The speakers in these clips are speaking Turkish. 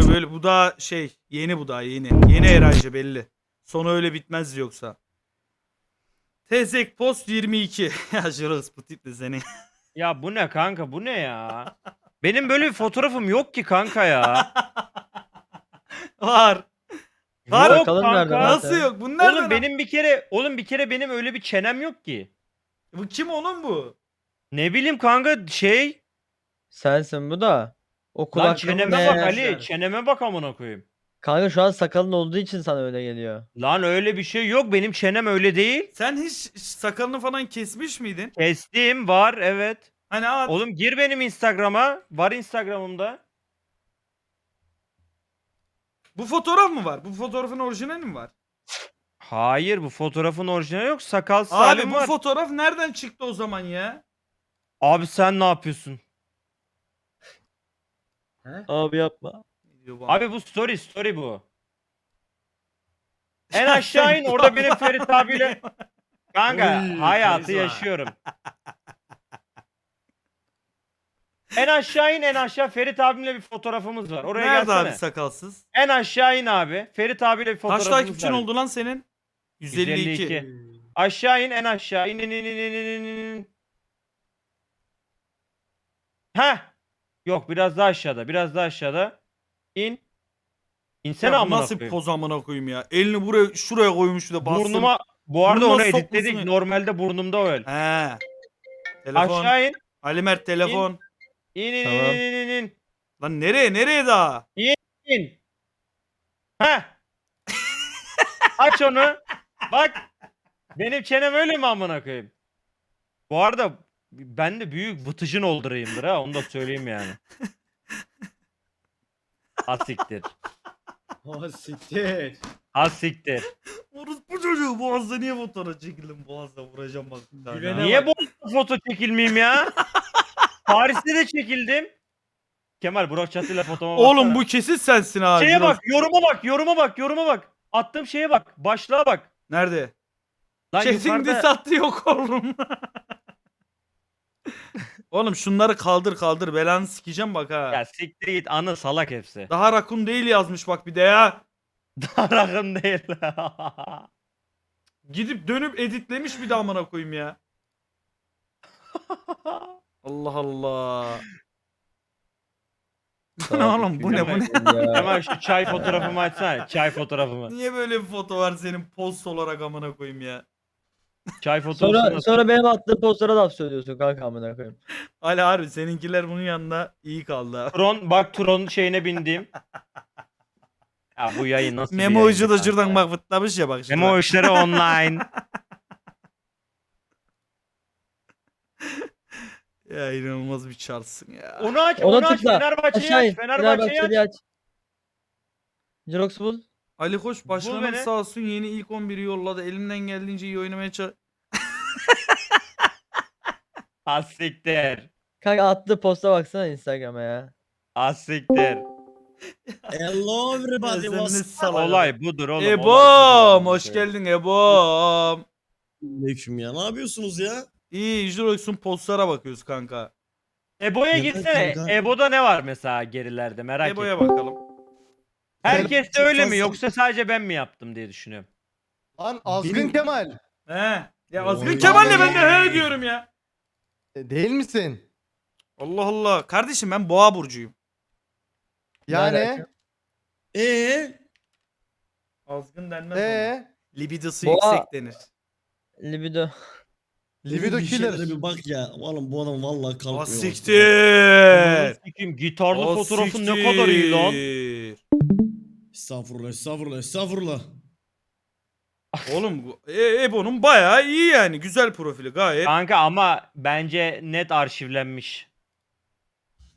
Kanka böyle bu daha şey yeni bu daha yeni. Yeni Erayca belli. Sonu öyle bitmez yoksa. Tezek post 22. ya Jirox bu tip de seni. Ya bu ne kanka bu ne ya? Benim böyle bir fotoğrafım yok ki kanka ya. Var. Var. Yok Bakalım nerede kanka. Nasıl yok? Bunlar Oğlum benim bir kere oğlum bir kere benim öyle bir çenem yok ki. Bu kim oğlum bu? Ne bileyim kanka şey Sensin bu da. O lan çeneme ne? bak Ali çeneme bak amına koyayım. Kanka şu an sakalın olduğu için sana öyle geliyor. Lan öyle bir şey yok benim çenem öyle değil. Sen hiç sakalını falan kesmiş miydin? Kestim var evet. Hani at. Oğlum gir benim Instagram'a. Var Instagram'ımda. Bu fotoğraf mı var? Bu fotoğrafın orijinali mi var? Hayır bu fotoğrafın orijinali yok. Sakal Abi Salim bu var. fotoğraf nereden çıktı o zaman ya? Abi sen ne yapıyorsun? Abi yapma. Abi bu story story bu. En aşağı in orada benim Ferit abiyle kanka Uy, hayatı karizma. yaşıyorum. En aşağı in en aşağı Ferit abimle bir fotoğrafımız var. Oraya Nerede gelsene. abi sakalsız? En aşağı in abi. Ferit abiyle bir Kaç fotoğrafımız takipçin var. oldu lan senin? 152. 152. Aşağı in en aşağı in in in in in in in in. Heh. Yok biraz daha aşağıda biraz daha aşağıda. İn. İnsene Ya bu amına nasıl koyayım. poz amına koyayım ya? Elini buraya şuraya koymuş da bastın. Burnuma bu arada Burnuma onu editledik. ya. Normalde burnumda öyle. He. Telefon. Aşağı in. Ali Mert telefon. İn in Tamam. in in in in. Lan nereye nereye daha? in. Heh. Aç onu. Bak. Benim çenem öyle mi amına koyayım? Bu arada ben de büyük vıtıcın oldurayımdır ha onu da söyleyeyim yani. Asiktir. Ha siktir. Asiktir. Orospu çocuğu boğazda niye fotoğraf çekildim? Boğazda vuracağım bak. bir tane. Güvene Niye bu foto çekilmeyeyim ya? Paris'te de çekildim. Kemal Burak Çatı'yla fotoma Oğlum bu kesin sensin abi. Şeye bak, yoruma bak, yoruma bak, yoruma bak. Attığım şeye bak, başlığa bak. Nerede? Lan Chat'in yukarıda... sattı yok oğlum. Oğlum şunları kaldır kaldır. Belanı sikeceğim bak ha. Ya siktir git anı salak hepsi. Daha rakun değil yazmış bak bir de ya. Darağım değil. Gidip dönüp editlemiş bir de amına koyayım ya. Allah Allah. Bu ne oğlum bu ne bu ne? Kemal şu çay fotoğrafımı açsana. Çay fotoğrafımı. Niye böyle bir foto var senin post olarak amına koyayım ya? Çay fotoğrafı Sonra, nasıl? sonra benim attığım postlara laf söylüyorsun kanka amına koyayım. Ali harbi seninkiler bunun yanında iyi kaldı ha. Tron bak Tron şeyine bindim. Ya bu yayın nasıl bir Memo yayın ucu da kanka? şuradan bak fıtlamış ya bak. şuradan. Memo işleri online. Ya inanılmaz bir çarsın ya. Onu aç, Ona onu aç. tıkla. Fenerbahçe'yi Aşağı in. aç. Fenerbahçe'yi aç. Fenerbahçe'yi aç. Jirox bul. Ali Koç başkanımız beni. sağ olsun yeni ilk 11'i yolladı. Elimden geldiğince iyi oynamaya çalış... Asiktir. Kanka attığı posta baksana Instagram'a ya. Asiktir. Hello everybody. Sen ne What's up? salak Olay budur oğlum. olay Ebom budur. hoş geldin Ebom. Aleyküm ya. Ne yapıyorsunuz ya? İyi Jurox'un postlara bakıyoruz kanka. Ebo'ya Neden gitsene. kanka? Ebo'da ne var mesela gerilerde merak Ebo'ya ettim. bakalım. Herkes de öyle mi yoksa sadece ben mi yaptım diye düşünüyorum. Lan Azgın Benim- Kemal. He. Ya. Azgın Kemal'le ben de he diyorum ya. E, Değil misin? Allah Allah. Kardeşim ben boğa burcuyum. Yani. alaka? Ee, Azgın denmez ona. Ee, Libidosu Boğa- yüksek denir. Libido. libido bir şeylere killer. bir bak ya. Oğlum bu adam vallahi kalkmıyor. O bak. siktir. Sikim gitarlı O fotoğrafın ne kadar iyi lan. siktir. Estağfurullah, estağfurullah, estağfurullah. Oğlum bu- e, Ebo'nun bayağı iyi yani. Güzel profili gayet. Kanka ama bence net arşivlenmiş.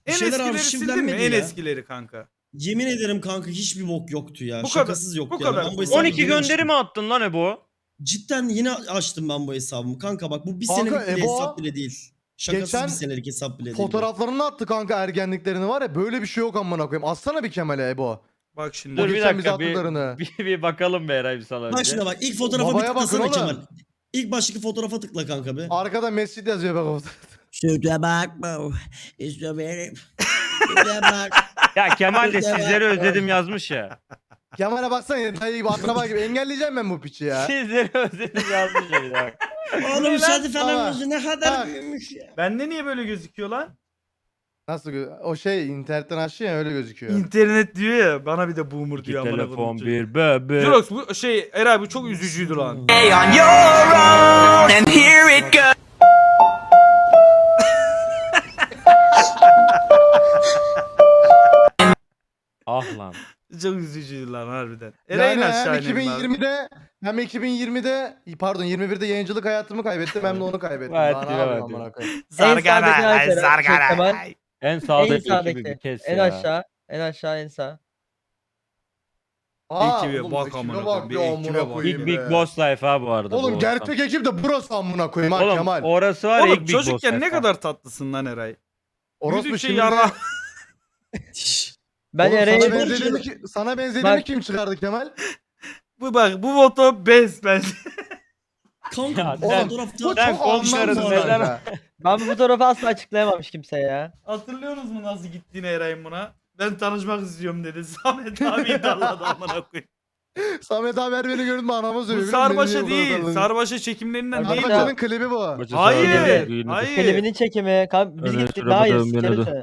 En şeyler eskileri sildin mi? arşivlenmedi En ya. eskileri kanka. Yemin ederim kanka hiçbir bok yoktu ya. Bu kadar- Şakasız yoktu bu ya. kadar. Ben bu hesabı 12 yeni gönderi mi attın lan Ebo? Cidden yine açtım ben bu hesabımı. Kanka bak bu bir Kanka, senelik bile Ebo, hesap bile değil. Şakasız geçen bir senelik hesap bile değil. Fotoğraflarını attı kanka ergenliklerini var ya böyle bir şey yok amına koyayım. Atsana bir Kemal'e Ebo. Bak şimdi. Dur bir dakika bir, bir, bir bakalım be Eray bir sana Bak önce. şimdi bak ilk fotoğrafa bir Babaya bakın tıklasana oğlum. Kemal. İlk baştaki fotoğrafa tıkla kanka be. Arkada Messi de yazıyor bak o. Şuraya bakma. İşte benim. Bak. Ya Kemal de sizleri özledim yazmış ya. Kemal'e baksana ya dayı gibi akraba gibi engelleyeceğim ben bu piçi ya. Sizleri özledim yazmış ya bir daha. Oğlum Şadi Baba. falan ne kadar Bak. büyümüş ya. Bende niye böyle gözüküyor lan? Nasıl gö- o şey internetten açtı ya öyle gözüküyor. İnternet diyor ya bana bir de boomer diyor amına telefon koyayım bir bebe. Jirox bu şey Eray bu çok üzücüydü lan. on your own, and here it goes. Ah lan. Çok üzücüydü lan harbiden. Yani Eray'ın hem ineyim abi. 2020'de hem 2020'de pardon 21'de yayıncılık hayatımı kaybettim hem de onu kaybettim. Evet, Daha ne yapayım amına koyayım? Zargana, sağdaki ay, arkadaş, zargana. Kemal. En En sağdaki ekibi sağdaki. bir kes En ya. aşağı. En aşağı en sağ. Aa, Ekibe oğlum, bak amına bak koyayım, bir ya ekibe amına bak. koyayım Big. Big Boss Life ha bu arada. Oğlum bu gerçek ekip de burası amına koyayım ha Oğlum Kemal. orası var ya Oğlum Big Boss çocukken ne Life kadar tatlısın lan Eray. Orospu Büyüdükçe şimdi yara. Ben Oğlum, Eray'ı sana Benzeri- benzediğimi, ki- sana benzediğimi Bak- kim çıkardı Kemal? Bu bak bu foto bez bence. Kanka Ya bu sen- fotoğrafta Sen çok konuşarız, anlamsız neden- kanka. Ben bu fotoğrafı asla açıklayamamış kimse ya. Hatırlıyorsunuz mu nasıl gittiğini Eray'ın buna? Ben tanışmak istiyorum dedi. Samet abi darladı amına koyayım. Samet Haber beni gördüm anama Bu söylüyor. Sarbaşa değil. Sarbaşa çekimlerinden değil. Sarbaşa- Sarbaşa'nın klibi bu. Hayır. Hayır. Klibinin çekimi. Kan, biz gittik daha iyi. de.